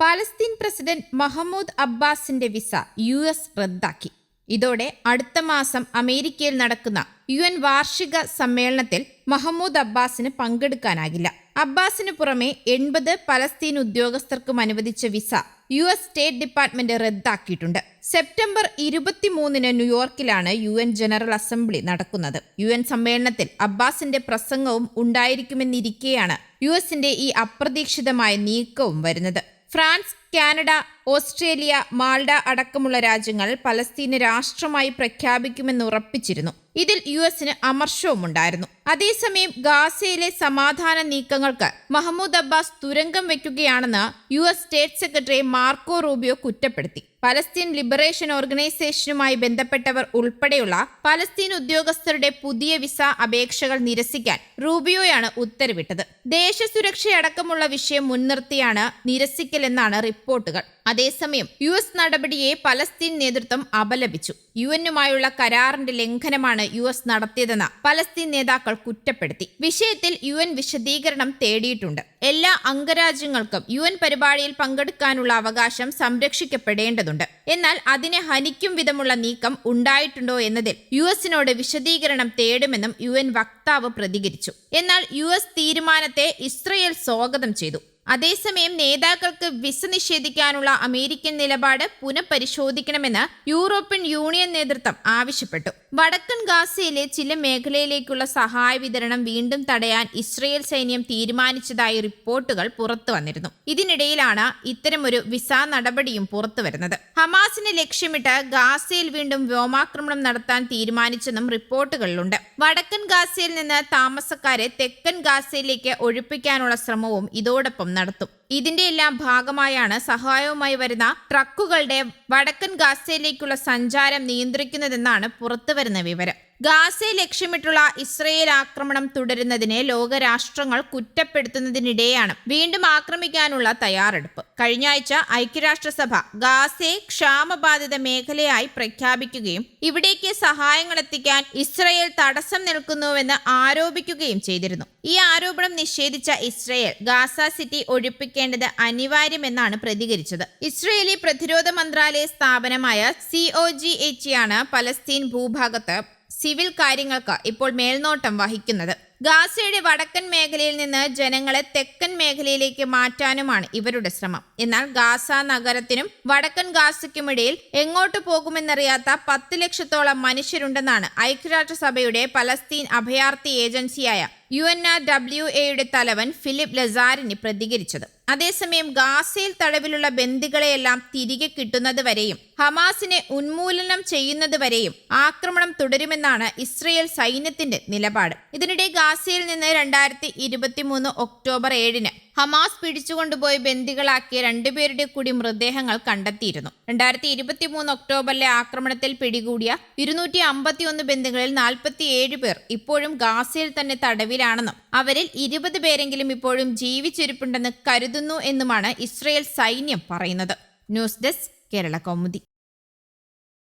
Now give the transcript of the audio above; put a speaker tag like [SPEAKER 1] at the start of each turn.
[SPEAKER 1] Palestine president Mahmoud അബ്ബാസിന്റെ visa U S റദ്ദാക്കി. ഇതോടെ അടുത്ത മാസം അമേരിക്കയിൽ നടക്കുന്ന യു എൻ വാർഷിക സമ്മേളനത്തിൽ മഹമ്മൂദ് അബ്ബാസിന് പങ്കെടുക്കാനാകില്ല. അബ്ബാസിന് പുറമെ എൺപത് പലസ്തീൻ ഉദ്യോഗസ്ഥർക്കും അനുവദിച്ച visa U S state department റദ്ദാക്കിയിട്ടുണ്ട്. സെപ്റ്റംബർ ഇരുപത്തിമൂന്നിന് ന്യൂയോർക്കിലാണ് യു എൻ ജനറൽ അസംബ്ലി നടക്കുന്നത്. യു എൻ സമ്മേളനത്തിൽ അബ്ബാസിന്റെ പ്രസംഗവും ഉണ്ടായിരിക്കുമെന്നിരിക്കെയാണ് യു എസിന്റെ ഈ അപ്രതീക്ഷിതമായ നീക്കവും വരുന്നത്. ഫ്രാൻസ് കാനഡ ഓസ്ട്രേലിയ മാൾഡ അടക്കമുള്ള രാജ്യങ്ങൾ പലസ്തീന് രാഷ്ട്രമായി പ്രഖ്യാപിക്കുമെന്ന് ഉറപ്പിച്ചിരുന്നു. ഇതിൽ യു എസിന് അമർഷവുമുണ്ടായിരുന്നു. അതേസമയം ഗാസയിലെ സമാധാന നീക്കങ്ങൾക്ക് മഹമ്മൂദ് അബ്ബാസ് തുരങ്കം വെക്കുകയാണെന്ന് U S state secretary Marco Rubio കുറ്റപ്പെടുത്തി. പലസ്തീൻ ലിബറേഷൻ ഓർഗനൈസേഷനുമായി ബന്ധപ്പെട്ടവർ ഉൾപ്പെടെയുള്ള പലസ്തീൻ ഉദ്യോഗസ്ഥരുടെ പുതിയ വിസ അപേക്ഷകൾ നിരസിക്കാൻ റൂബിയോയാണ് ഉത്തരവിട്ടത്. ദേശസുരക്ഷയടക്കമുള്ള വിഷയം മുൻനിർത്തിയാണ് നിരസിക്കലെന്നാണ് റിപ്പോർട്ടുകൾ. അതേസമയം യു എസ് നടപടിയെ പലസ്തീൻ നേതൃത്വം അപലപിച്ചു. യു എന്നുമായുള്ള കരാറിന്റെ ലംഘനമാണ് യു എസ് നടത്തിയതെന്ന് പലസ്തീൻ നേതാക്കൾ കുറ്റപ്പെടുത്തി. വിഷയത്തിൽ യു എൻ വിശദീകരണം തേടിയിട്ടുണ്ട്. എല്ലാ അംഗരാജ്യങ്ങൾക്കും യു എൻ പരിപാടിയിൽ പങ്കെടുക്കാനുള്ള അവകാശം സംരക്ഷിക്കപ്പെടേണ്ടതുണ്ട്. എന്നാൽ അതിനെ ഹനിക്കും വിധമുള്ള നീക്കം ഉണ്ടായിട്ടുണ്ടോ എന്നതിൽ യു എസിനോട് വിശദീകരണം തേടുമെന്നും യു എൻ വക്താവ് പ്രതികരിച്ചു. എന്നാൽ യു എസ് തീരുമാനത്തെ ഇസ്രയേൽ സ്വാഗതം ചെയ്തു. അതേസമയം നേതാക്കൾക്ക് വിസ നിഷേധിക്കാനുള്ള അമേരിക്കൻ നിലപാട് പുനഃപരിശോധിക്കണമെന്ന് യൂറോപ്യൻ യൂണിയൻ നേതൃത്വം ആവശ്യപ്പെട്ടു. വടക്കൻ ഗാസയിലെ ചില മേഖലയിലേക്കുള്ള സഹായ വിതരണം വീണ്ടും തടയാൻ ഇസ്രയേൽ സൈന്യം തീരുമാനിച്ചതായി റിപ്പോർട്ടുകൾ പുറത്തു വന്നിരുന്നു. ഇതിനിടയിലാണ് ഇത്തരമൊരു വിസ നടപടിയും പുറത്തു വരുന്നത്. ഹമാസിനെ ലക്ഷ്യമിട്ട് ഗാസയിൽ വീണ്ടും വ്യോമാക്രമണം നടത്താൻ തീരുമാനിച്ചെന്നും റിപ്പോർട്ടുകളിലുണ്ട്. വടക്കൻ ഗാസയിൽ നിന്ന് താമസക്കാരെ തെക്കൻ ഗാസയിലേക്ക് ഒഴിപ്പിക്കാനുള്ള ശ്രമവും ഇതോടൊപ്പം നടത്തും. ഇതിന്റെ എല്ലാം ഭാഗമായാണ് സഹായവുമായി വരുന്ന ട്രക്കുകളുടെ വടക്കൻ ഗാസയിലേക്കുള്ള സഞ്ചാരം നിയന്ത്രിക്കുന്നതെന്നാണ് പുറത്തുവരുന്ന വിവരം. ഗാസയെ ലക്ഷ്യമിട്ടുള്ള ഇസ്രയേൽ ആക്രമണം തുടരുന്നതിനെ ലോകരാഷ്ട്രങ്ങൾ കുറ്റപ്പെടുത്തുന്നതിനിടെയാണ് വീണ്ടും ആക്രമിക്കാനുള്ള തയ്യാറെടുപ്പ്. കഴിഞ്ഞ ആഴ്ച ഐക്യരാഷ്ട്രസഭ ഗാസയെ ക്ഷാമബാധിത മേഖലയായി പ്രഖ്യാപിക്കുകയും ഇവിടേക്ക് സഹായങ്ങൾ എത്തിക്കാൻ ഇസ്രയേൽ തടസ്സം നിൽക്കുന്നുവെന്ന് ആരോപിക്കുകയും ചെയ്തിരുന്നു. ഈ ആരോപണം നിഷേധിച്ച ഇസ്രയേൽ ഗാസ സിറ്റി ഒഴിപ്പിക്കേണ്ടത് അനിവാര്യമെന്നാണ് പ്രതികരിച്ചത്. ഇസ്രയേലി പ്രതിരോധ മന്ത്രാലയ സ്ഥാപനമായ സി ഒ ജി എച്ച് ആണ് പലസ്തീൻ ഭൂഭാഗത്ത് സിവിൽ കാര്യങ്ങൾക്ക് ഇപ്പോൾ മേൽനോട്ടം വഹിക്കുന്നത്. ഗാസയുടെ വടക്കൻ മേഖലയിൽ നിന്ന് ജനങ്ങളെ തെക്കൻ മേഖലയിലേക്ക് മാറ്റാനുമാണ് ഇവരുടെ ശ്രമം. എന്നാൽ ഗാസ നഗരത്തിനും വടക്കൻ ഗാസയ്ക്കുമിടയിൽ എങ്ങോട്ട് പോകുമെന്നറിയാത്ത പത്ത് ലക്ഷത്തോളം മനുഷ്യരുണ്ടെന്നാണ് ഐക്യരാഷ്ട്രസഭയുടെ പലസ്തീൻ അഭയാർത്ഥി ഏജൻസിയായ യു എൻ ആർ ഡബ്ല്യു എയുടെ തലവൻ ഫിലിപ്പ് ലസാരിനി പ്രതികരിച്ചത്. അതേസമയം ഗാസയിൽ തടവിലുള്ള ബന്ദികളെയെല്ലാം തിരികെ കിട്ടുന്നതുവരെയും ഹമാസിനെ ഉന്മൂലനം ചെയ്യുന്നതുവരെയും ആക്രമണം തുടരുമെന്നാണ് ഇസ്രയേൽ സൈന്യത്തിന്റെ നിലപാട്. ഇതിനിടെ ഗാസയിൽ നിന്ന് രണ്ടായിരത്തി ഒക്ടോബർ ഏഴിന് ഹമാസ് പിടിച്ചുകൊണ്ടുപോയി ബന്ദികളാക്കിയ രണ്ടുപേരുടെ കൂടി മൃതദേഹങ്ങൾ കണ്ടെത്തിയിരുന്നു. രണ്ടായിരത്തി ഇരുപത്തി മൂന്ന് ഒക്ടോബറിലെ ആക്രമണത്തിൽ പിടികൂടിയ ഇരുന്നൂറ്റി അമ്പത്തിയൊന്ന് ബന്ദികളിൽ നാൽപ്പത്തിയേഴ് പേർ ഇപ്പോഴും ഗാസയിൽ തന്നെ തടവിലാണെന്നും അവരിൽ ഇരുപത് പേരെങ്കിലും ഇപ്പോഴും ജീവിച്ചിരിപ്പുണ്ടെന്ന് കരുതുന്നു എന്നുമാണ് ഇസ്രയേൽ സൈന്യം പറയുന്നത്. News desk Kerala Kaumudi.